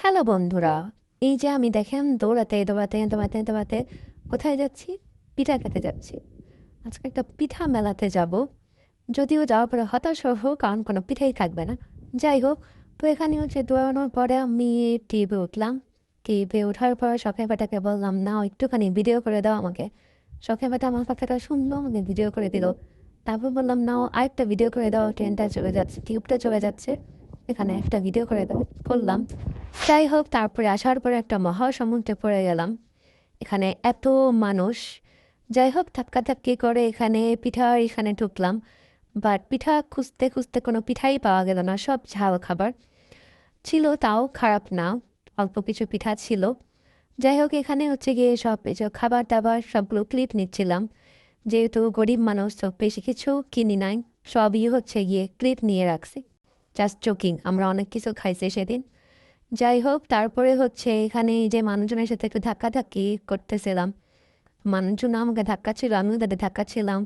Hello বন্ধুরা, এই যে আমি দেখেন দৌড়াতে দৌড়াতে দৌড়াতে দৌড়াতে কোথায় যাচ্ছি? পিঠা খেতে যাচ্ছি। আজকে একটা পিঠা মেলাতে যাব। যদিও যাওয়ার পরে হতাশ হোক কারণ কোনো পিঠাই থাকবে না। যাই হোক, তো এখানে হচ্ছে দৌড়ানোর পরে আমি টিভি উঠলাম। টিভি ওঠার পর শখে বেটাকে বললাম না একটুখানি ভিডিও করে দাও আমাকে। শখে বেটা আমার কথাটা শুনলো, আমাকে ভিডিও করে দিল। তারপর বললাম, নাও আরেকটা ভিডিও করে দাও, ট্রেনটা চলে যাচ্ছে টিউবটা চলে যাচ্ছে। এখানে একটা ভিডিও করে দাও। করলাম। যাই হোক তারপরে আসার পরে একটা মহাসমুদ্রে পড়ে গেলাম। এখানে এত মানুষ। যাই হোক ধাক্কা ধাক্কি করে এখানে পিঠা এখানে ঢুকলাম। বাট পিঠা খুঁজতে খুঁজতে কোনো পিঠাই পাওয়া গেল না, সব ঝাল খাবার। ছিল তাও খারাপ না, অল্প কিছু পিঠা ছিল। যাই হোক এখানে হচ্ছে গিয়ে সব খাবার দাবার সবগুলো ক্লিপ নিচ্ছিলাম। যেহেতু গরিব মানুষ, তো বেশি কিছু কিনি নাই, সবই হচ্ছে গিয়ে ক্লিপ নিয়ে রাখছি। জাস্ট চোকিং আমরা অনেক কিছু খাইছি সেদিন। যাই হোক তারপরে হচ্ছে এখানে যে মানুষজনের সাথে একটু ধাক্কাধাক্কি করতেছিলাম। মানুষজন আমাকে ধাক্কা ছিল, আমিও তাদের ধাক্কা ছিলাম।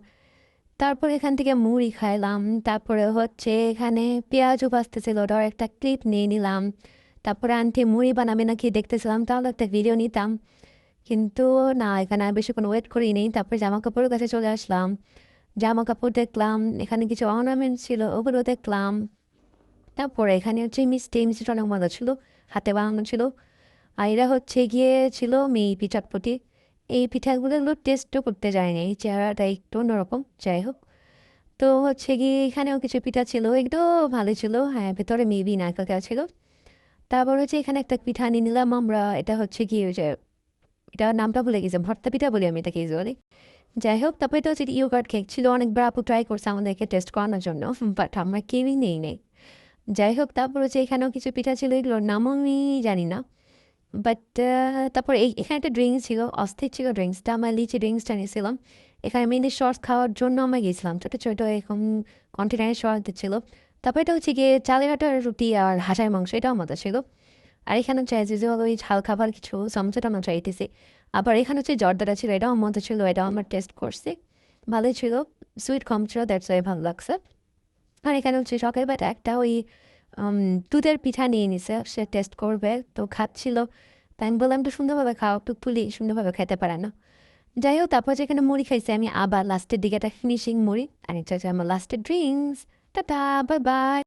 তারপর এখান থেকে মুড়ি খাইলাম। তারপরে হচ্ছে এখানে পেঁয়াজও বাঁচতেছিল ওটার একটা ক্লিপ নিয়ে নিলাম। তারপরে আন্টি মুড়ি বানাবে নাকি দেখতেছিলাম, তাহলে একটা ভিডিও নিতাম। কিন্তু না, এখানে আর বেশি কোনো ওয়েট করি নেই তারপরে জামা কাপড়ের কাছে চলে আসলাম। জামা কাপড় দেখলাম, এখানে কিছু অর্নামেন্ট ছিল, ওগুলো দেখলাম। তারপরে এখানে হচ্ছে মিস মিষ্টিটা অনেক মজা ছিল, হাতে বানানো ছিল। আর এরা হচ্ছে গিয়ে ছিল মেয়ে পিঠাটপটি এই পিঠাগুলো টেস্টও করতে যায়নি, এই চেহারাটা একটু অন্যরকম, যাই হোক। তো হচ্ছে গিয়ে এখানেও কিছু পিঠা ছিল, একটু ভালো ছিল হ্যাঁ ভেতরে মেবি নারকেল দেওয়া ছিল। তারপর হচ্ছে এখানে একটা পিঠা নিয়ে নিলাম আমরা, এটা হচ্ছে গিয়ে ওই যে, এটা নামটা ভুলে গেছি, ভর্তা পিঠা বলি আমি এটাকে ইউজুয়ালি যাই হোক, তারপরে এটা হচ্ছে ইয়োগার্ট কেক ছিল, অনেকবার আপু ট্রাই করছে আমাদেরকে টেস্ট করানোর জন্য বাট আমরা কেউই নেই নেই। যাই হোক তারপর হচ্ছে এখানেও কিছু পিঠা ছিল এগুলোর নামও আমি জানি না। বাট তারপর এই, এখানে একটা ড্রিঙ্কস ছিল, অস্থির ছিল ড্রিঙ্কসটা আমার লিচি ড্রিঙ্কসটা নিয়েছিলাম এখানে মেয়েদের শর্টস খাওয়ার জন্য আমরা গেছিলাম, ছোটো ছোটো এরকম কন্টেনারের শর্ট ছিল। তারপর এটা হচ্ছে গিয়ে চালের আটার রুটি আর হাঁসের মাংস, এটাও মজা ছিল। আর এখানে হচ্ছে অ্যাজ ইউজুয়াল ওই ঝাল খাবার কিছু সমস্যাটা আমরা চাইতেছি। আবার এখানে হচ্ছে জর্দাটা ছিল, এটাও মজা ছিল, এটাও আমার টেস্ট করছি। ভালোই ছিল সুইট কম ছিল দ্যাটস ওয়াই ভালো লাগছে। আর এখানে হচ্ছে? সকালবেলা একটা ওই দুধের পিঠা নিয়ে নিছে। সে টেস্ট করবে, তো খাচ্ছিল। তাই আমি বললাম, একটু সুন্দরভাবে খাও, একটু ফুলি, সুন্দরভাবে খেতে পারে না। যাই হোক, তারপর যেখানে মুড়ি খাইছে, আমি আবার লাস্টের দিকে একটা ফিনিশিং মুড়ি আর এটা আমার লাস্টের ড্রিঙ্কস টাটা বাই বাই